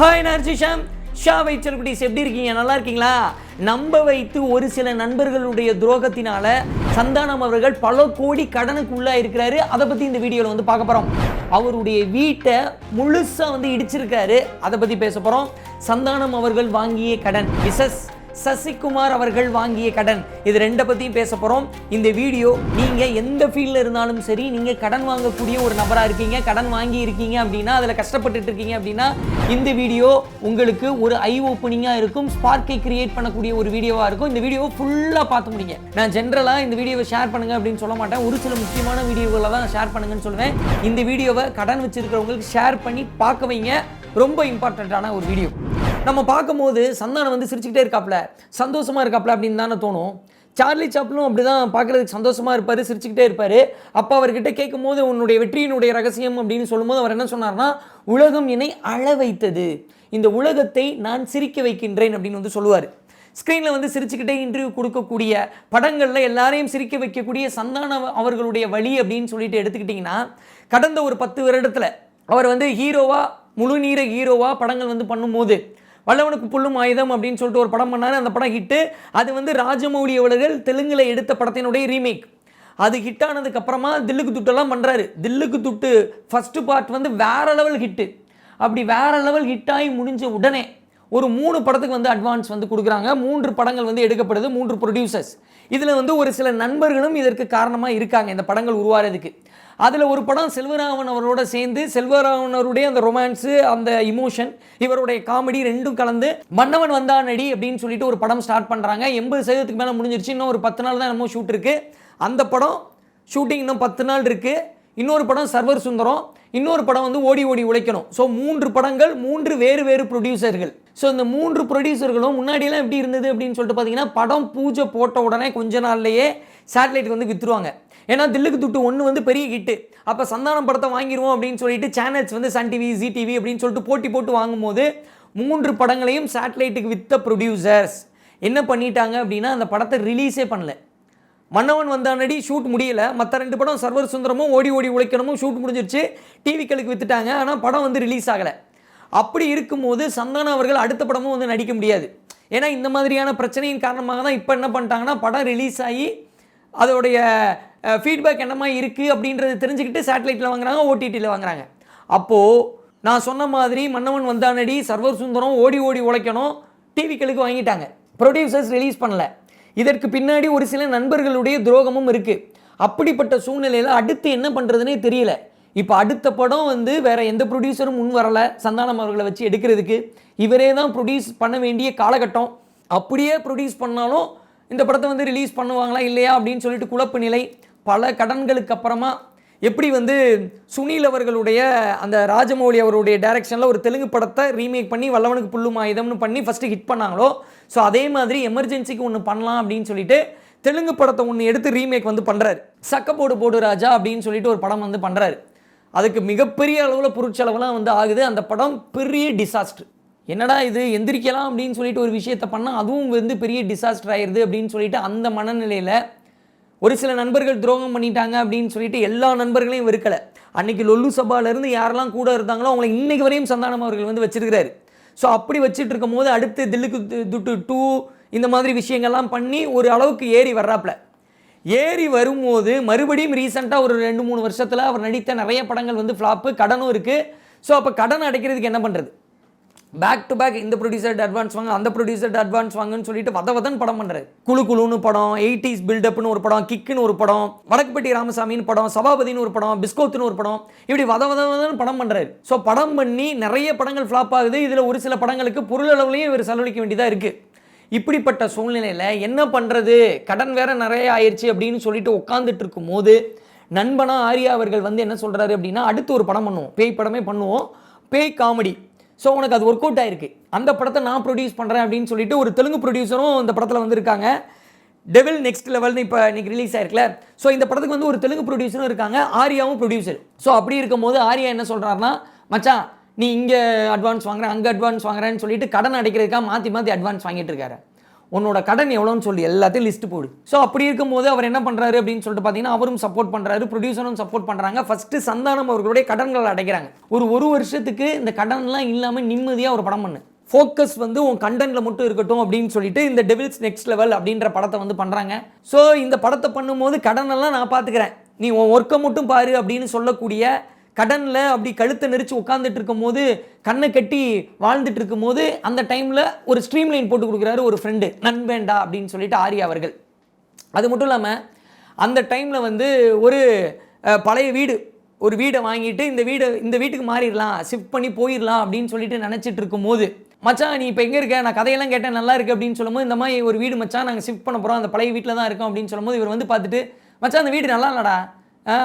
Hi நர்ஜிஷாம் Shah வைச்சல்குடிஸ் எப்படி இருக்கீங்க? நல்லா இருக்கீங்களா? நம்ப வைத்து ஒரு சில நண்பர்களுடைய துரோகத்தினால சந்தானம் அவர்கள் பல கோடி கடனுக்குள்ளா இருக்கிறாரு அதை பற்றி இந்த வீடியோவில் வந்து பார்க்க போகிறோம் அவருடைய வீட்டை முழுசாக வந்து இடிச்சிருக்காரு. அதை பற்றி பேச போகிறோம் சந்தானம் அவர்கள் வாங்கிய கடன் விசஸ் சசிகுமார் அவர்கள் வாங்கிய கடன். இது ரெண்டை பற்றியும் பேச போகிறோம் இந்த வீடியோ நீங்கள் எந்த ஃபீல்டில் இருந்தாலும் சரி நீங்கள் கடன் வாங்கக்கூடிய ஒரு நபராக இருக்கீங்க கடன் வாங்கி இருக்கீங்க அப்படின்னா அதில் கஷ்டப்பட்டுட்டு இருக்கீங்க அப்படின்னா இந்த வீடியோ உங்களுக்கு ஒரு ஐ ஓப்பனிங்காக இருக்கும். ஸ்பார்க்கை கிரியேட் பண்ணக்கூடிய ஒரு வீடியோவாக இருக்கும். இந்த வீடியோவை ஃபுல்லாக பார்த்து முடிங்க. நான் ஜென்ரலாக இந்த வீடியோவை ஷேர் பண்ணுங்க அப்படின்னு சொல்ல மாட்டேன். ஒரு சில முக்கியமான வீடியோவில் தான் ஷேர் பண்ணுங்கன்னு சொல்லுவேன். இந்த வீடியோவை கடன் வச்சிருக்கிறவங்களுக்கு ஷேர் பண்ணி பார்க்க வைங்க. ரொம்ப இம்பார்ட்டண்ட்டான ஒரு வீடியோ. நம்ம பார்க்கும்போது சந்தானம் வந்து சிரிச்சுக்கிட்டே இருக்காப்ல சந்தோஷமாக இருக்காப்ல அப்படின்னு தானே தோணும். சார்லி சாப்லும் அப்படிதான் பார்க்கறதுக்கு சந்தோஷமாக இருப்பார் சிரிச்சுக்கிட்டே இருப்பார். அப்போ அவர்கிட்ட கேட்கும்போது உன்னுடைய வெற்றியினுடைய ரகசியம் அப்படின்னு சொல்லும்போது அவர் என்ன சொன்னார்னா உலகம் என்னை அழ வைத்தது. இந்த உலகத்தை நான் சிரிக்க வைக்கின்றேன் அப்படின்னு வந்து சொல்லுவார். ஸ்க்ரீனில் வந்து சிரிச்சுக்கிட்டே இன்டர்வியூ கொடுக்கக்கூடிய படங்களில் எல்லாரையும் சிரிக்க வைக்கக்கூடிய சந்தானம் அவர்களுடைய வழி அப்படின்னு சொல்லிட்டு எடுத்துக்கிட்டிங்கன்னா கடந்த ஒரு பத்து வருடத்தில் அவர் வந்து ஹீரோவாக முழுநீர ஹீரோவாக படங்கள் வந்து பண்ணும்போது வல்லவனுக்கு புல்லும் ஆயுதம் அப்படின்னு சொல்லிட்டு ஒரு படம் பண்ணார். அந்த படம் ஹிட்டு அது வந்து ராஜமௌலி அவர்கள் தெலுங்கில் எடுத்த படத்தினுடைய ரீமேக் அது ஹிட் ஆனதுக்கு அப்புறமா தில்லுக்கு துட்டெல்லாம் பண்ணுறாரு தில்லுக்கு துட்டு ஃபஸ்ட்டு பார்ட் வந்து வேற லெவல் ஹிட்டு அப்படி வேற லெவல் ஹிட் ஆகி முடிஞ்ச உடனே ஒரு மூணு படத்துக்கு வந்து அட்வான்ஸ் வந்து கொடுக்குறாங்க. மூன்று படங்கள் வந்து எடுக்கப்படுது. மூன்று ப்ரொடியூசர்ஸ் இதில் வந்து ஒரு சில நண்பர்களும் இதற்கு காரணமாக இருக்காங்க. இந்த படங்கள் உருவாகிறதுக்கு அதில் ஒரு படம் செல்வராமன் அவரோட சேர்ந்து செல்வராமனருடைய அந்த ரொமான்ஸு அந்த இமோஷன் இவருடைய காமெடி ரெண்டும் கலந்து மன்னவன் வந்தானடி அப்படின்னு சொல்லிட்டு ஒரு படம் ஸ்டார்ட் பண்ணுறாங்க எண்பது சதவீதத்துக்கு மேலே முடிஞ்சிருச்சு. இன்னும் ஒரு பத்து நாள் தான் என்னமோ ஷூட் இருக்குது அந்த படம் ஷூட்டிங் இன்னும் பத்து நாள் இருக்குது இன்னொரு படம் சர்வர் சுந்தரம். இன்னொரு படம் வந்து ஓடி ஓடி உழைக்கணும். ஸோ மூன்று படங்கள் மூன்று வேறு வேறு ப்ரொடியூசர்கள் ஸோ இந்த மூன்று ப்ரொடியூசர்களும் முன்னாடியெல்லாம் எப்படி இருந்தது அப்படின்னு சொல்லிட்டு பார்த்தீங்கன்னா படம் பூஜை போட்ட உடனே கொஞ்ச நாள்லையே சேட்டலைட் வந்து விற்றுருவாங்க ஏன்னா தில்லுக்கு துட்டு ஒன்று வந்து பெரிய ஹிட்டு அப்போ சந்தானம் படத்தை வாங்கிடுவோம் அப்படின்னு சொல்லிட்டு சேனல்ஸ் வந்து சன் டிவி ஜி டிவி அப்படின்னு சொல்லிட்டு போட்டி போட்டு வாங்கும்போது மூன்று படங்களையும் சேட்டலைட்டுக்கு வித்த ப்ரொடியூசர்ஸ் என்ன பண்ணிட்டாங்க அப்படின்னா அந்த படத்தை ரிலீஸே பண்ணல. மன்னவன் வந்தானடி ஷூட் முடியலை. மற்ற ரெண்டு படம் சர்வர் சுந்தரமும் ஓடி ஓடி உழைக்கணுமும் ஷூட் முடிஞ்சிருச்சு. டிவிக்களுக்கு வித்துட்டாங்க. ஆனால் படம் வந்து ரிலீஸ் ஆகலை. அப்படி இருக்கும்போது சந்தானம் அவர்கள் அடுத்த படமும் வந்து நடிக்க முடியாது. ஏன்னா இந்த மாதிரியான பிரச்சனையின் காரணமாக தான் இப்போ என்ன பண்ணிட்டாங்கன்னா படம் ரிலீஸ் ஆகி அதோடைய ஃபீட்பேக் என்னமா இருக்குது அப்படின்றத தெரிஞ்சுக்கிட்டு சேட்டலைட்டில் வாங்குறாங்க ஓடிடியில் வாங்குறாங்க. அப்போது நான் சொன்ன மாதிரி மன்னவன் வந்தானடி சர்வர் சுந்தரம் ஓடி ஓடி உழைக்கணும் டிவிக்களுக்கு வாங்கிட்டாங்க? ப்ரொடியூசர்ஸ் ரிலீஸ் பண்ணல. இதற்கு பின்னாடி ஒரு சில நண்பர்களுடைய துரோகமும் இருக்குது அப்படிப்பட்ட சூழ்நிலையில் அடுத்து என்ன பண்ணுறதுனே தெரியல. இப்போ அடுத்த படம் வந்து வேறு எந்த ப்ரொடியூசரும் முன் வரலை சந்தானம் அவர்களை வச்சு எடுக்கிறதுக்கு. இவரே தான் ப்ரொடியூஸ் பண்ண வேண்டிய காலகட்டம். அப்படியே ப்ரொடியூஸ் பண்ணாலும் இந்த படத்தை வந்து ரிலீஸ் பண்ணுவாங்களா இல்லையா அப்படின்னு சொல்லிட்டு குழப்ப நிலை. பல கடன்களுக்கு அப்புறமா எப்படி வந்து சுனில் அவர்களுடைய அந்த ராஜமௌலி அவருடைய டைரக்ஷனில் ஒரு தெலுங்கு படத்தை ரீமேக் பண்ணி வல்லவனுக்கு புல்லும் ஆயுதம்னு பண்ணி ஃபஸ்ட்டு ஹிட் பண்ணாங்களோ ஸோ அதே மாதிரி எமர்ஜென்சிக்கு ஒன்று பண்ணலாம் அப்படின்னு சொல்லிட்டு தெலுங்கு படத்தை ஒன்று எடுத்து ரீமேக் வந்து பண்ணுறாரு சக்கப்போடு போடு ராஜா அப்படின்னு சொல்லிட்டு ஒரு படம் வந்து பண்ணுறாரு அதுக்கு மிகப்பெரிய அளவில் பொருட்செலவுலாம் வந்து ஆகுது. அந்த படம் பெரிய டிசாஸ்டர் என்னடா இது எந்திரிக்கலாம் அப்படின்னு சொல்லிட்டு ஒரு விஷயத்த பண்ணால் அதுவும் வந்து பெரிய டிசாஸ்டர் ஆயிடுது அப்படின்னு சொல்லிட்டு அந்த மனநிலையில் ஒரு சில நண்பர்கள் துரோகம் பண்ணிட்டாங்க அப்படின்னு சொல்லிட்டு எல்லா நண்பர்களையும் வெறுக்கலை. அன்னைக்கு லொல்லு சபாலேருந்து யாரெல்லாம் கூட இருந்தாங்களோ அவங்களை இன்னைக்கு வரையும் சந்தானம் அவர்கள் வந்து வச்சிருக்கிறாரு. ஸோ அப்படி வச்சுட்டு இருக்கும் போது அடுத்து தில்லுக்கு து- துட்டு டூ இந்த மாதிரி விஷயங்கள்லாம் பண்ணி ஒரு அளவுக்கு ஏறி வர்றாப்புல. ஏறி வரும்போது மறுபடியும் ரீசெண்டாக ஒரு ரெண்டு மூணு வருஷத்தில் அவர் நடித்த நிறைய படங்கள் வந்து ஃப்ளாப்பு கடனும் இருக்குது ஸோ அப்போ கடன் அடைக்கிறதுக்கு என்ன பண்ணுறது பேக் டு பேக் இந்த ப்ரொடியூசர்ட் அட்வான்ஸ் வாங்க அந்த ப்ரொடியூசர்ட் அட்வான்ஸ் வாங்கன்னு சொல்லிட்டு வத வதன் படம் பண்ணுறாரு குழு குழுன்னு படம் எயிட்டிஸ் பில்டப்னு ஒரு படம் கிக்குன்னு ஒரு படம் வடக்குப்பட்டி ராமசாமின்னு படம் சபாபதினு ஒரு படம் பிஸ்கோத்துன்னு ஒரு படம் இப்படி வத வதன் படம் பண்ணுறாரு ஸோ படம் பண்ணி நிறைய படங்கள் ஃப்ளாப் ஆகுது. இதில் ஒரு சில படங்களுக்கு பொருளளவுலையும் இவர் செலவழிக்க வேண்டியதாக இருக்குது இப்படிப்பட்ட சூழ்நிலையில் என்ன பண்ணுறது கடன் வேற நிறைய ஆயிடுச்சு அப்படின்னு சொல்லிட்டு உட்காந்துட்டு இருக்கும்போது நண்பனா ஆர்யா அவர்கள் வந்து என்ன சொல்கிறாரு அப்படின்னா அடுத்து ஒரு படம் பண்ணுவோம். பேய் படமே பண்ணுவோம். பேய் காமெடி. ஸோ உனக்கு அது ஒர்க் அவுட் ஆயிருக்கு. அந்த படத்தை நான் ப்ரொடியூஸ் பண்ணுறேன் அப்படின்னு சொல்லிட்டு ஒரு தெலுங்கு ப்ரொடியூசரும் இந்த படத்தில் வந்திருக்காங்க. டெவில் நெக்ஸ்ட் லெவல்னு இப்போ இன்றைக்கி ரிலீஸ் ஆயிருக்குல. ஸோ இந்த படத்துக்கு வந்து ஒரு தெலுங்கு ப்ரொடியூசரும் இருக்காங்க. ஆரியாவும் ப்ரொடியூசர் ஸோ அப்படி இருக்கும்போது ஆரியா என்ன சொல்கிறாருன்னா மச்சான் நீ இங்கே அட்வான்ஸ் வாங்குற அங்கே அட்வான்ஸ் வாங்குறேன்னு சொல்லிட்டு கடன் அடைக்கிறதுக்காக மாற்றி மாற்றி அட்வான்ஸ் வாங்கிட்டு இருக்காரு. உன்னோட கடன் எவ்வளோன்னு சொல்லி எல்லாத்தையும் லிஸ்ட் போடு. ஸோ அப்படி இருக்கும்போது அவர் என்ன பண்ணுறாரு அப்படின்னு சொல்லிட்டு பார்த்தீங்கன்னா அவரும் சப்போர்ட் பண்ணுறாரு ப்ரொடியூசரும் சப்போர்ட் பண்ணுறாங்க ஃபஸ்ட்டு சந்தானம் அவர்களுடைய கடன்களை அடைக்கிறாங்க. ஒரு ஒரு வருஷத்துக்கு இந்த கடன்லாம் இல்லாமல் நிம்மதியாக ஒரு படம் பண்ணு. ஃபோக்கஸ் வந்து உன் கண்டென்ட்ல மட்டும் இருக்கட்டும் அப்படின்னு சொல்லிட்டு இந்த டெவில்ஸ் நெக்ஸ்ட் லெவல் அப்படின்ற படத்தை வந்து பண்ணுறாங்க ஸோ இந்த படத்தை பண்ணும்போது கடனெல்லாம் நான் பார்த்துக்கிறேன் நீ உன் ஒர்க்கை மட்டும் பாரு அப்படின்னு சொல்லக்கூடிய கடனில் அப்படி கழுத்தை நெரிச்சு உட்காந்துட்டு இருக்கும்போது கண்ணை கட்டி வாழ்ந்துட்டு இருக்கும்போது அந்த டைமில் ஒரு ஸ்ட்ரீம் லைன் போட்டு கொடுக்குறாரு ஒரு ஃப்ரெண்டு நண்பேண்டா அப்படின்னு சொல்லிட்டு ஆர்யா அவர்கள். அது மட்டும் இல்லாமல் அந்த டைமில் வந்து ஒரு பழைய வீடு ஒரு வீடை வாங்கிட்டு இந்த வீடை இந்த வீட்டுக்கு மாறிடலாம் ஷிஃப்ட் பண்ணி போயிடலாம் அப்படின்னு சொல்லிட்டு நினச்சிட்டு இருக்கும்போது மச்சான் நீ இப்போ எங்கே இருக்க? நான் கதையெல்லாம் கேட்டேன் நல்லா இருக்கு அப்படின்னு சொல்லும்போது இந்த மாதிரி ஒரு வீடு மச்சான் நாங்கள் ஷிஃப்ட் பண்ண போகிறோம் அந்த பழைய வீட்டில் தான் இருக்கோம் அப்படின்னு சொல்லும்போது இவர் வந்து பார்த்துட்டு மச்சான் அந்த வீடு நல்லா இல்லடா.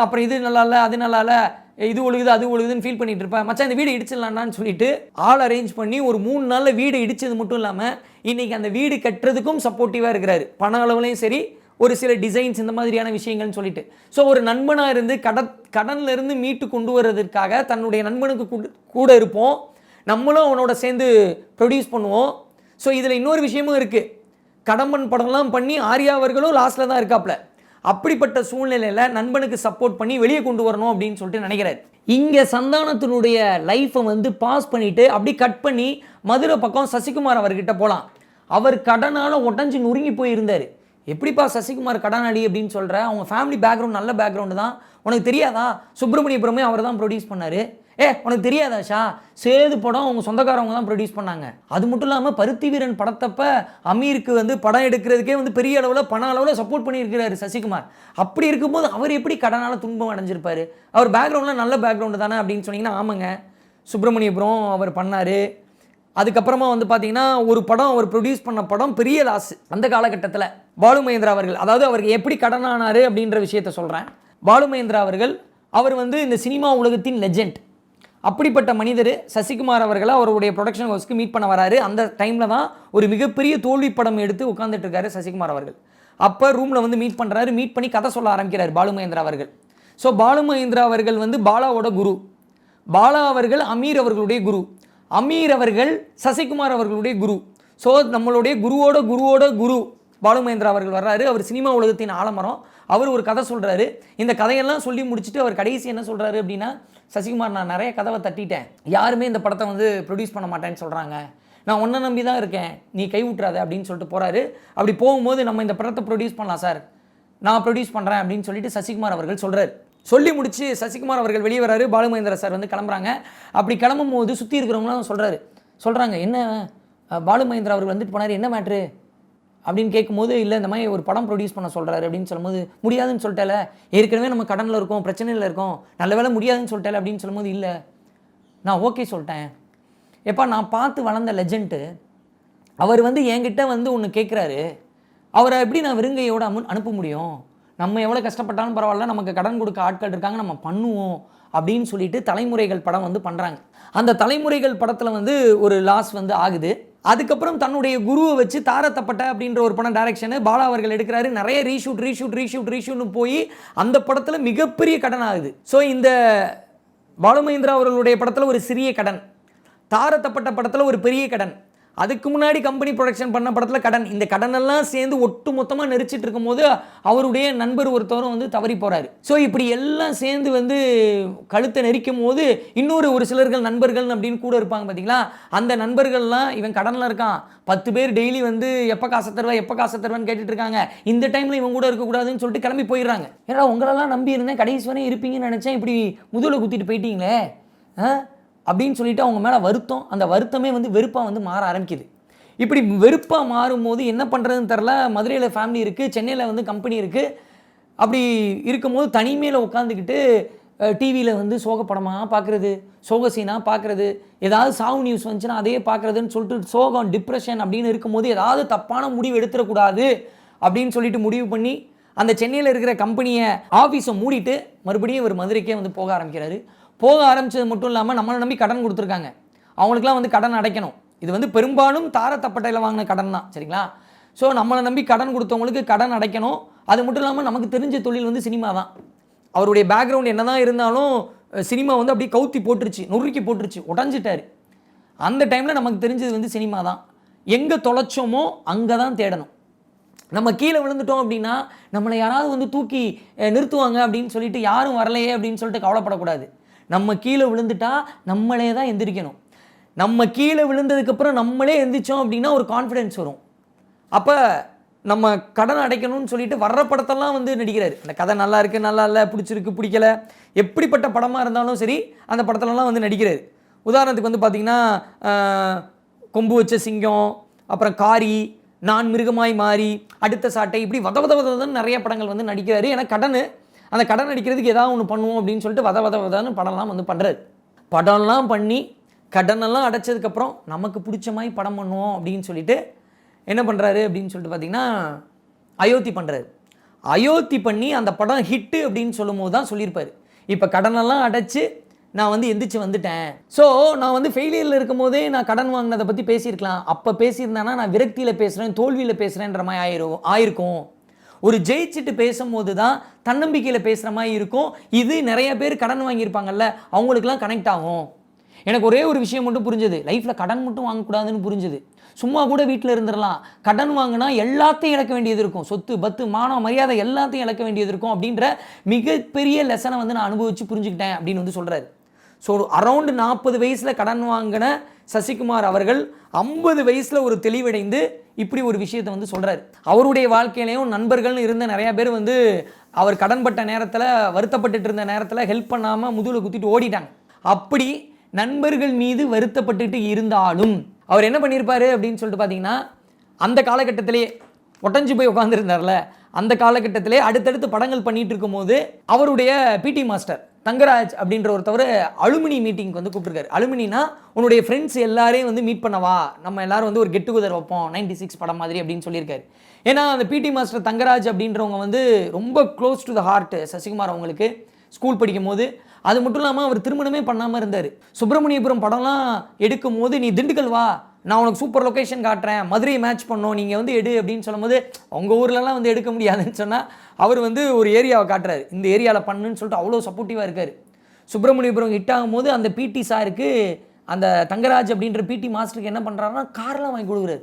அப்புறம் இது நல்லா இல்லை அது நல்லா இல்லை இது ஒழுகுது அது ஒழுகுதுன்னு ஃபீல் பண்ணிட்டு இருப்பேன் மச்சான் இந்த வீடு இடிச்சிடலான்னு சொல்லிட்டு ஆள் அரேஞ்ச் பண்ணி ஒரு மூணு நாளில் வீடு இடிச்சது மட்டும் இல்லாமல் இன்னைக்கு அந்த வீடு கட்டுறதுக்கும் சப்போர்ட்டிவாக இருக்கிறாரு. பண அளவுலையும் சரி ஒரு சில டிசைன்ஸ் இந்த மாதிரியான விஷயங்கள்னு சொல்லிட்டு. ஸோ ஒரு நண்பனாக இருந்து கட கடன்ல இருந்து மீட்டு கொண்டு வர்றதுக்காக தன்னுடைய நண்பனுக்கு கூட- கூட இருப்போம். நம்மளும் அவனோட சேர்ந்து ப்ரொடியூஸ் பண்ணுவோம். ஸோ இதில் இன்னொரு விஷயமும் இருக்குது கடம்பன் படம்லாம் பண்ணி ஆர்யா அவர்களும் லாஸ்ட்டில் தான் இருக்காப்ல. அப்படிப்பட்ட சூழ்நிலையில் நண்பனுக்கு சப்போர்ட் பண்ணி வெளியே கொண்டு வரணும் அப்படின்னு சொல்லிட்டு நினைக்கிறாரு. இங்கே சந்தானத்தினுடைய லைஃப்பை வந்து பாஸ் பண்ணிவிட்டு அப்படி கட் பண்ணி மதுரை பக்கம் சசிகுமார் அவர்கிட்ட போகலாம் அவர் கடனால் உடஞ்சி நொறுங்கி போயிருந்தார். எப்படிப்பா சசிகுமார் கடனாளி அப்படின்னு சொல்கிற அவங்க ஃபேமிலி பேக்ரவுண்ட் நல்ல பேக்ரவுண்டு தான். உனக்கு தெரியாதா? சுப்பிரமணியபுரமே அவர் தான் ப்ரொடியூஸ் பண்ணார். ஏ உனக்கு தெரியாதா ஷா? சேது படம் அவங்க சொந்தக்காரவங்க தான் ப்ரொடியூஸ் பண்ணாங்க. அது மட்டும் இல்லாமல் பருத்தி வீரன் படத்தப்ப அமீருக்கு வந்து படம் எடுக்கிறதுக்கே வந்து பெரிய அளவில் பண அளவில் சப்போர்ட் பண்ணியிருக்கிறாரு சசிகுமார். அப்படி இருக்கும்போது அவர் எப்படி கடனால் துன்பம் அடைஞ்சிருப்பார்? அவர் பேக்ரவுண்டில் நல்ல பேக்ரவுண்டு தானே அப்படின்னு சொன்னீங்கன்னா ஆமாங்க. சுப்பிரமணியபுரம் அவர் பண்ணார். அதுக்கப்புறமா வந்து பார்த்தீங்கன்னா ஒரு படம் அவர் ப்ரொடியூஸ் பண்ண படம் பெரிய லாஸ் அந்த காலகட்டத்தில். பாலு மகேந்திரா அவர்கள் அதாவது அவருக்கு எப்படி கடனானார் அப்படின்ற விஷயத்த சொல்கிறேன் பாலு மகேந்திரா அவர்கள் அவர் வந்து இந்த சினிமா உலகத்தின் லெஜெண்ட் அப்படிப்பட்ட மனிதர் சசிகுமார் அவர்களை அவருடைய ப்ரொடக்ஷன் ஹவுஸ்க்கு மீட் பண்ண வராரு. அந்த டைமில் தான் ஒரு மிகப்பெரிய தோல்வி படம் எடுத்து உட்காந்துட்டு இருக்காரு சசிகுமார் அவர்கள். அப்போ ரூமில் வந்து மீட் பண்ணுறாரு மீட் பண்ணி கதை சொல்ல ஆரம்பிக்கிறார் பாலு மகேந்திரா அவர்கள். ஸோ பாலு மகேந்திரா அவர்கள் வந்து பாலாவோட குரு. பாலா அவர்கள் அமீர் அவர்களுடைய குரு. அமீர் அவர்கள் சசிகுமார் அவர்களுடைய குரு. ஸோ நம்மளுடைய குருவோட குருவோட குரு பாலு மகேந்திரா அவர்கள் வர்றாரு. அவர் சினிமா உலகத்தின் ஆலமரம். அவர் ஒரு கதை சொல்கிறாரு இந்த கதையெல்லாம் சொல்லி முடிச்சுட்டு அவர் கடைசி என்ன சொல்கிறாரு அப்படின்னா சசிகுமார் நான் நிறைய கதவை தட்டிட்டேன். யாருமே இந்த படத்தை வந்து ப்ரொடியூஸ் பண்ண மாட்டேன்னு சொல்கிறாங்க நான் ஒன்றை நம்பி தான் இருக்கேன். நீ கை விட்றாத அப்படின்னு சொல்லிட்டு போகிறாரு அப்படி போகும்போது நம்ம இந்த படத்தை ப்ரொடியூஸ் பண்ணலாம் சார் நான் ப்ரொடியூஸ் பண்ணுறேன் அப்படின்னு சொல்லிட்டு சசிகுமார் அவர்கள் சொல்கிறார் சொல்லி முடித்து சசிகுமார் அவர்கள் வெளியே வராரு. பாலுமகேந்திர சார் வந்து கிளம்புறாங்க. அப்படி கிளம்பும் போது சுற்றி இருக்கிறவங்களாம் சொல்கிறாரு சொல்கிறாங்க என்ன பாலுமகேந்திர பாலு மகேந்திரா அவர்கள் வந்துட்டு போனார். என்ன மேட்ரு அப்படின்னு கேட்கும்போது இல்லை இந்த மாதிரி ஒரு படம் ப்ரொடியூஸ் பண்ண சொல்கிறாரு அப்படின்னு சொல்லும்போது முடியாதுன்னு சொல்லிட்டேல. ஏற்கனவே நம்ம கடனில் இருக்கோம் பிரச்சனையில் இருக்கோம். நல்ல வேலை முடியாதுன்னு சொல்லிட்டேல அப்படின்னு சொல்லும்போது இல்லை. நான் ஓகே சொல்லிட்டேன். எப்பா நான் பார்த்து வளர்ந்த லெஜெண்ட்டு அவர் வந்து என்கிட்ட வந்து ஒன்று கேட்குறாரு. அவரை எப்படி நான் வெறுங்கையோட அமு அனுப்ப முடியும்? நம்ம எவ்வளோ கஷ்டப்பட்டாலும் பரவாயில்ல நமக்கு கடன் கொடுக்க ஆட்கள் இருக்காங்க நம்ம பண்ணுவோம் அப்படின்னு சொல்லிட்டு தலைமுறைகள் படம் வந்து பண்ணுறாங்க அந்த தலைமுறைகள் படத்தில் வந்து ஒரு லாஸ் வந்து ஆகுது. அதுக்கப்புறம் தன்னுடைய குருவை வச்சு தாரத்தப்பட்ட அப்படின்ற ஒரு படம் டைரக்ஷனு பாலா அவர்கள் எடுக்கிறாரு. நிறைய ரீஷூட் ரீஷூட் ரீஷூட் ரீஷூட்னு போய் அந்த படத்தில் மிகப்பெரிய கடன் ஆகுது ஸோ இந்த பாலுமகேந்திரா அவர்களுடைய படத்தில் ஒரு சிறிய கடன். தாரத்தப்பட்ட படத்தில் ஒரு பெரிய கடன். அதுக்கு முன்னாடி கம்பெனி ப்ரொடக்ஷன் பண்ண படத்தில் கடன். இந்த கடனெல்லாம் சேர்ந்து ஒட்டு மொத்தமாக நெரிச்சிட்டு இருக்கும்போது அவருடைய நண்பர் ஒருத்தவரும் வந்து தவறி போகிறாரு ஸோ இப்படி எல்லாம் சேர்ந்து வந்து கழுத்தை நெரிக்கும் போது இன்னொரு ஒரு சிலர்கள் நண்பர்கள் அப்படின்னு கூட இருப்பாங்க பார்த்தீங்களா அந்த நண்பர்கள்லாம் இவன் கடனில் இருக்கான். பத்து பேர் டெய்லி வந்து எப்போ காசை தருவா எப்போ காசை தருவான்னு கேட்டுட்டு இருக்காங்க. இந்த டைமில் இவன் கூட இருக்கக்கூடாதுன்னு சொல்லிட்டு கிளம்பி போயிடுறாங்க. ஏன்னா உங்களெல்லாம் நம்பி இருந்தேன் கடைசி வரையும் இருப்பீங்கன்னு நினச்சேன். இப்படி முதுகில் குத்திட்டு போயிட்டீங்களே? ஆ? அப்படின்னு சொல்லிட்டு அவங்க மேலே வருத்தம். அந்த வருத்தமே வந்து வெறுப்பாக வந்து மாற ஆரம்பிக்குது. இப்படி வெறுப்பாக மாறும்போது என்ன பண்ணுறதுன்னு தெரில மதுரையில் ஃபேமிலி இருக்குது சென்னையில் வந்து கம்பெனி இருக்குது அப்படி இருக்கும்போது தனிமையில் உட்காந்துக்கிட்டு டிவியில் வந்து சோகப்படமாக பார்க்குறது சோக சீனாக பார்க்குறது ஏதாவது சாவு நியூஸ் வந்துச்சுன்னா அதையே பார்க்குறதுன்னு சொல்லிட்டு சோகம் டிப்ரெஷன் அப்படின்னு இருக்கும்போது ஏதாவது தப்பான முடிவு எடுத்துடக்கூடாது அப்படின்னு சொல்லிட்டு முடிவு பண்ணி அந்த சென்னையில் இருக்கிற கம்பெனியை ஆஃபீஸை மூடிட்டு மறுபடியும் ஒரு மதுரைக்கே வந்து போக ஆரம்பிக்கிறாரு. போக ஆரம்பித்தது மட்டும் இல்லாமல் நம்மளை நம்பி கடன் கொடுத்துருக்காங்க. அவங்களுக்குலாம் வந்து கடன் அடைக்கணும். இது வந்து பெரும்பாலும் தாரத்தப்பட்டையில் வாங்கின கடன் தான். சரிங்களா? ஸோ நம்மளை நம்பி கடன் கொடுத்தவங்களுக்கு கடன் அடைக்கணும். அது மட்டும் இல்லாமல் நமக்கு தெரிஞ்ச தொழில் வந்து சினிமா தான். அவருடைய பேக்ரவுண்ட் என்ன தான் இருந்தாலும் சினிமா வந்து அப்படியே கவுத்தி போட்டுருச்சு நொறுக்கி போட்டுருச்சு உடஞ்சிட்டாரு. அந்த டைமில் நமக்கு தெரிஞ்சது வந்து சினிமா தான். எங்கே தொலைச்சோமோ அங்கே தான் தேடணும். நம்ம கீழே விழுந்துட்டோம் அப்படின்னா நம்மளை யாராவது வந்து தூக்கி நிறுத்துவாங்க அப்படின்னு சொல்லிட்டு யாரும் வரலையே அப்படின்னு சொல்லிட்டு கவலைப்படக்கூடாது. நம்ம கீழே விழுந்துட்டா நம்மளே தான் எந்திரிக்கணும். நம்ம கீழே விழுந்ததுக்கப்புறம் நம்மளே எந்திரிச்சோம் அப்படின்னா ஒரு கான்ஃபிடென்ஸ் வரும். அப்போ நம்ம கடன் அடைக்கணும்னு சொல்லிட்டு வர்ற படத்தெல்லாம் வந்து நடிக்கிறாரு. அந்த கதை நல்லா இருக்குது நல்லா இல்லை பிடிச்சிருக்கு பிடிக்கல எப்படிப்பட்ட படமாக இருந்தாலும் சரி அந்த படத்துலலாம் வந்து நடிக்கிறாரு. உதாரணத்துக்கு வந்து பார்த்திங்கன்னா கொம்பு வச்ச சிங்கம் அப்புறம் காரி நான் மிருகமாய் மாறி அடுத்த சாட்டை இப்படி வத வத வதன்னு நிறைய படங்கள் வந்து நடிக்கிறாரு. ஏன்னா கடன் அந்த கடன் அடிக்கிறதுக்கு ஏதாவது ஒன்று பண்ணுவோம் அப்படின்னு சொல்லிட்டு வத வத வதன்னு படம்லாம் வந்து பண்ணுறது படம்லாம் பண்ணி கடனெல்லாம் அடைச்சதுக்கப்புறம் நமக்கு பிடிச்ச மாதிரி படம் பண்ணுவோம் அப்படின்னு சொல்லிட்டு என்ன பண்ணுறாரு அப்படின்னு சொல்லிட்டு பார்த்தீங்கன்னா அயோத்தி பண்ணுறாரு அயோத்தி பண்ணி அந்த படம் ஹிட்டு அப்படின்னு சொல்லும்போது தான் சொல்லியிருப்பார். இப்போ கடனெல்லாம் அடைச்சி நான் வந்து எந்திரிச்சு வந்துட்டேன். ஸோ நான் வந்து ஃபெயிலியரில் இருக்கும் போதே நான் கடன் வாங்கினதை பற்றி பேசியிருக்கலாம். அப்போ பேசியிருந்தேன்னா நான் விரக்தியில் பேசுகிறேன் தோல்வியில் பேசுகிறேன்ற மாதிரி ஆயிரும் ஆயிருக்கும். ஒரு ஜெயிச்சுட்டு பேசும்போது தான் தன்னம்பிக்கையில் பேசுகிற மாதிரி இருக்கும். இது நிறைய பேர் கடன் வாங்கியிருப்பாங்கல்ல அவங்களுக்குலாம் கனெக்ட் ஆகும். எனக்கு ஒரே ஒரு விஷயம் மட்டும் புரிஞ்சது. லைஃப்பில் கடன் மட்டும் வாங்கக்கூடாதுன்னு புரிஞ்சுது. சும்மா கூட வீட்டில் இருந்துடலாம். கடன் வாங்கினா எல்லாத்தையும் இழக்க வேண்டியது இருக்கும். சொத்து பத்து மானம் மரியாதை எல்லாத்தையும் இழக்க வேண்டியது இருக்கும் அப்படின்ற மிகப்பெரிய லெசனை வந்து நான் அனுபவித்து புரிஞ்சுக்கிட்டேன் அப்படின்னு வந்து சொல்கிறாரு ஸோ அரௌண்டு நாற்பது வயசில் கடன் வாங்கின சசிகுமார் அவர்கள் ஐம்பது வயசில் ஒரு தெளிவடைந்து இப்படி ஒரு விஷயத்தை வந்து சொல்கிறார் அவருடைய வாழ்க்கையிலையும் நண்பர்கள்னு இருந்த நிறையா பேர் வந்து அவர் கடன்பட்ட நேரத்தில் வருத்தப்பட்டுட்டு இருந்த நேரத்தில் ஹெல்ப் பண்ணாமல் முதுகில் குத்திட்டு ஓடிட்டாங்க. அப்படி நண்பர்கள் மீது வருத்தப்பட்டுட்டு இருந்தாலும் அவர் என்ன பண்ணியிருப்பார் அப்படின்னு சொல்லிட்டு பார்த்தீங்கன்னா அந்த காலகட்டத்திலேயே ஒட்டஞ்சு போய் உட்காந்துருந்தார்ல அந்த காலகட்டத்திலே அடுத்தடுத்து படங்கள் பண்ணிகிட்டு இருக்கும்போது அவருடைய பிடி மாஸ்டர் தங்கராஜ் அப்படின்ற ஒருத்தவர் அலுமினி மீட்டிங்க்கு வந்து கூப்பிட்டுருக்காரு. அலுமினினா உன்னுடைய ஃப்ரெண்ட்ஸ் எல்லாரையும் வந்து மீட் பண்ணவா? நம்ம எல்லாரும் வந்து ஒரு கெட் டுகெதர் வைப்போம். நைன்டி சிக்ஸ் படம் மாதிரி அப்படின்னு சொல்லியிருக்காரு. ஏன்னா அந்த பிடி மாஸ்டர் தங்கராஜ் அப்படின்றவங்க வந்து ரொம்ப close to the heart Sasikumar அவங்களுக்கு ஸ்கூல் படிக்கும் போது அது மட்டும் இல்லாமல் அவர் திருமணமே பண்ணாமல் இருந்தார். சுப்பிரமணியபுரம் படம்லாம் எடுக்கும் போது நீ திண்டுக்கல் வா. நான் உனக்கு சூப்பர் லொக்கேஷன் காட்டுறேன் மதுரை மேட்ச் பண்ணோம் நீங்கள் வந்து எடு அப்படின்னு சொல்லும்போது உங்கள் ஊர்லலாம் வந்து எடுக்க முடியாதுன்னு சொன்னால் அவர் வந்து ஒரு ஏரியாவை காட்டுறாரு. இந்த ஏரியாவில் பண்ணுன்னு சொல்லிட்டு அவ்வளோ சப்போர்ட்டிவாக இருக்கார். சுப்பிரமணியபுரம் ஹிட் ஆகும்போது அந்த பிடி சாருக்கு அந்த தங்கராஜ் அப்படின்ற பிடி மாஸ்டருக்கு என்ன பண்ணுறாருன்னா கார்லாம் வாங்கி கொடுக்குறாரு.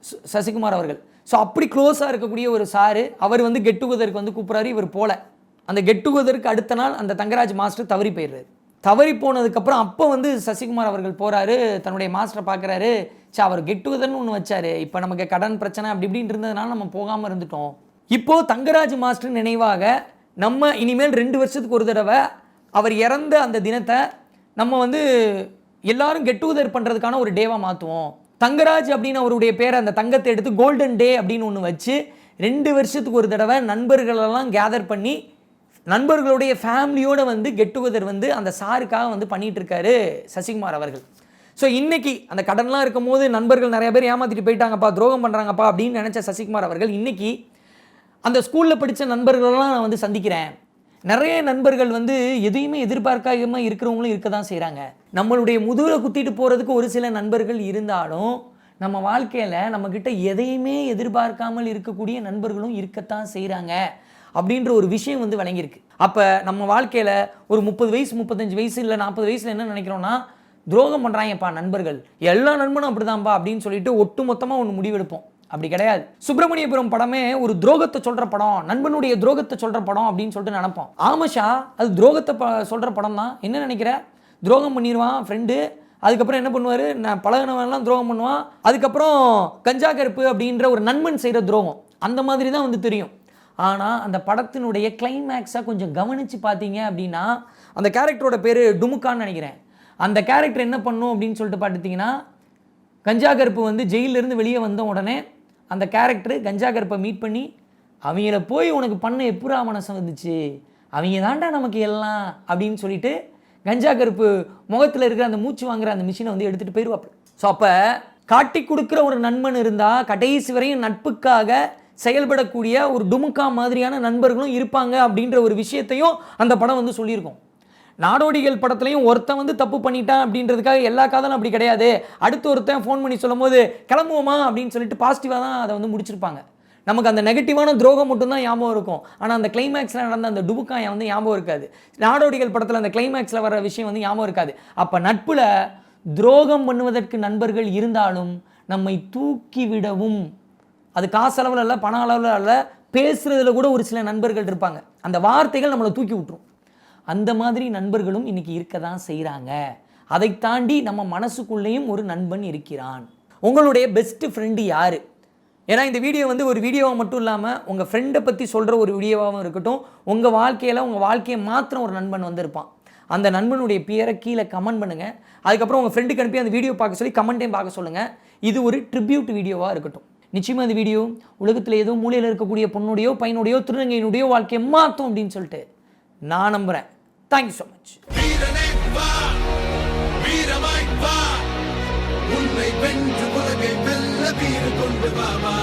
சு- சசிகுமார் அவர்கள். ஸோ அப்படி க்ளோஸாக இருக்கக்கூடிய ஒரு சாரு அவர் வந்து கெட் டுகெதருக்கு வந்து கூப்பிட்றாரு இவர் போல. அந்த கெட் டுகெதருக்கு அடுத்த நாள் அந்த தங்கராஜ் மாஸ்டர் தவறி போயிடுறாரு. தவறி போனதுக்கப்புறம் அப்போ வந்து சசிகுமார் அவர்கள் போகிறாரு தன்னுடைய மாஸ்டரை பார்க்குறாரு சே அவர் கெட் டுகெதர்னு ஒன்று வச்சாரு. இப்போ நமக்கு கடன் பிரச்சனை அப்படி இப்படின்னு இருந்ததுனால நம்ம போகாமல் இருந்துட்டோம். இப்போது தங்கராஜ் மாஸ்டர் நினைவாக நம்ம இனிமேல் ரெண்டு வருஷத்துக்கு ஒரு தடவை அவர் இறந்த அந்த தினத்தை நம்ம வந்து எல்லாரும் கெட் டுகெதர் பண்ணுறதுக்கான ஒரு டேவாக மாற்றுவோம் தங்கராஜ் அப்படின்னு அவருடைய பேரை அந்த தங்கத்தை எடுத்து கோல்டன் டே அப்படின்னு ஒன்று வச்சு ரெண்டு வருஷத்துக்கு ஒரு தடவை நண்பர்களெல்லாம் கேதர் பண்ணி நண்பர்களுடைய ஃபேமிலியோடு வந்து கெட் டுகெதர் வந்து அந்த சாருக்காக வந்து பண்ணிகிட்டு இருக்காரு சசிகுமார் அவர்கள். ஸோ இன்றைக்கி அந்த கடன்லாம் இருக்கும்போது நண்பர்கள் நிறைய பேர் ஏமாத்திட்டு போயிட்டாங்கப்பா துரோகம் பண்ணுறாங்கப்பா அப்படின்னு நினச்ச சசிகுமார் அவர்கள் இன்றைக்கி அந்த ஸ்கூலில் படித்த நண்பர்களெல்லாம் நான் வந்து சந்திக்கிறேன். நிறைய நண்பர்கள் வந்து எதையுமே எதிர்பார்க்காம இருக்கிறவங்களும் இருக்க தான் செய்கிறாங்க நம்மளுடைய முதுகில் குத்திட்டு போகிறதுக்கு ஒரு சில நண்பர்கள் இருந்தாலும் நம்ம வாழ்க்கையில் நம்மக்கிட்ட எதையுமே எதிர்பார்க்காமல் இருக்கக்கூடிய நண்பர்களும் இருக்கத்தான் செய்கிறாங்க அப்படின்ற ஒரு விஷயம் வந்து விளங்கியிருக்கு அப்போ நம்ம வாழ்க்கையில் ஒரு முப்பது வயசு முப்பத்தஞ்சு வயசு இல்லை நாற்பது வயசில் என்ன நினைக்கிறோன்னா துரோகம் பண்ணுறாங்கப்பா நண்பர்கள். எல்லா நண்பனும் அப்படிதான்ப்பா அப்படின்னு சொல்லிட்டு ஒட்டு மொத்தமாக ஒன்று முடிவெடுப்போம். அப்படி கிடையாது. சுப்பிரமணியபுரம் படமே ஒரு துரோகத்தை சொல்கிற படம் நண்பனுடைய துரோகத்தை சொல்கிற படம் அப்படின்னு சொல்லிட்டு நினைப்போம். ஆமஷா அது துரோகத்தை ப சொல்கிற படம் தான் என்ன நினைக்கிற? துரோகம் பண்ணிடுவான் ஃப்ரெண்டு அதுக்கப்புறம் என்ன பண்ணுவார்? நான் பழகினவன்லாம் துரோகம் பண்ணுவான். அதுக்கப்புறம் கஞ்சா கருப்பு அப்படின்ற ஒரு நண்பன் செய்கிற துரோகம். அந்த மாதிரி தான் வந்து தெரியும். ஆனால் அந்த படத்தினுடைய கிளைமேக்ஸாக கொஞ்சம் கவனித்து பார்த்தீங்க அப்படின்னா அந்த கேரக்டரோட பேர் டுமுக்கான்னு நினைக்கிறேன். அந்த கேரக்டர் என்ன பண்ணும் அப்படின்னு சொல்லிட்டு பார்த்துட்டிங்கன்னா கஞ்சா கருப்பு வந்து ஜெயிலிருந்து வெளியே வந்த உடனே அந்த கேரக்டர் கஞ்சா கருப்பை மீட் பண்ணி அவங்கள போய் உனக்கு பண்ண எப்படா மனசு வந்துச்சு? அவங்க தாண்டா நமக்கு எல்லாம் அப்படின்னு சொல்லிட்டு கஞ்சா கருப்பு முகத்தில் இருக்கிற அந்த மூச்சு வாங்குற அந்த மிஷினை வந்து எடுத்துகிட்டு போயிடுவாப்புல ஸோ அப்போ காட்டி கொடுக்குற ஒரு நண்பன் இருந்தால் கடைசி வரையும் நட்புக்காக செயல்படக்கூடிய ஒரு டுமுக்கா மாதிரியான நண்பர்களும் இருப்பாங்க அப்படின்ற ஒரு விஷயத்தையும் அந்த படம் வந்து சொல்லியிருக்கோம். நாடோடிகள் படத்துலையும் ஒருத்தன் வந்து தப்பு பண்ணிட்டான் அப்படின்றதுக்காக எல்லா காதலும் அப்படி கிடையாது. அடுத்து ஒருத்தன் ஃபோன் பண்ணி சொல்லும்போது கிளம்புவோமா? அப்படின்னு சொல்லிட்டு பாசிட்டிவாக தான் அதை வந்து முடிச்சிருப்பாங்க. நமக்கு அந்த நெகட்டிவான துரோகம் மட்டும்தான் ஞாபகம் இருக்கும். ஆனால் அந்த கிளைமேக்ஸில் நடந்த அந்த டுபுக்காயை வந்து ஞாபகம் இருக்காது. நாடோடிகள் படத்தில் அந்த கிளைமேக்ஸில் வர விஷயம் வந்து ஞாபகம் இருக்காது. அப்போ நட்பில் துரோகம் பண்ணுவதற்கு நண்பர்கள் இருந்தாலும் நம்மை தூக்கிவிடவும் அது அது காசளவில் அல்ல பண அளவில் அல்ல பேசுகிறதுல கூட ஒரு சில நண்பர்கள் இருப்பாங்க. அந்த வார்த்தைகள் நம்மளை தூக்கி விட்டுரும். அந்த மாதிரி நண்பர்களும் இன்றைக்கி இருக்க தான் செய்கிறாங்க அதை தாண்டி நம்ம மனசுக்குள்ளேயும் ஒரு நண்பன் இருக்கிறான். உங்களுடைய பெஸ்ட்டு ஃப்ரெண்டு யார்? ஏன்னா இந்த வீடியோ வந்து ஒரு வீடியோவாக மட்டும் இல்லாமல் உங்கள் ஃப்ரெண்டை பற்றி சொல்கிற ஒரு வீடியோவாகவும் இருக்கட்டும் உங்கள் வாழ்க்கையில் உங்கள் வாழ்க்கையை மாத்திரம் ஒரு நண்பன் வந்திருப்பான். அந்த நண்பனுடைய பேரை கீழே கமெண்ட் பண்ணுங்கள் அதுக்கப்புறம் உங்கள் ஃப்ரெண்டுக்கு அனுப்பி அந்த வீடியோ பார்க்க சொல்லி கமெண்ட்டையும் பார்க்க சொல்லுங்கள் இது ஒரு ட்ரிபியூட் வீடியோவாக இருக்கட்டும். நிச்சயமாக இந்த வீடியோ. உலகத்தில் ஏதோ மூலையில் இருக்கக்கூடிய பொண்ணுடையோ பையனுடையோ திருநங்கையினுடையோ வாழ்க்கையை மாற்றும் அப்படின்னு சொல்லிட்டு நான் நம்புகிறேன் தேங்க்யூ ஸோ மச் உன்னை வென்று உலகை வெல்ல வீறு கொண்டு வா.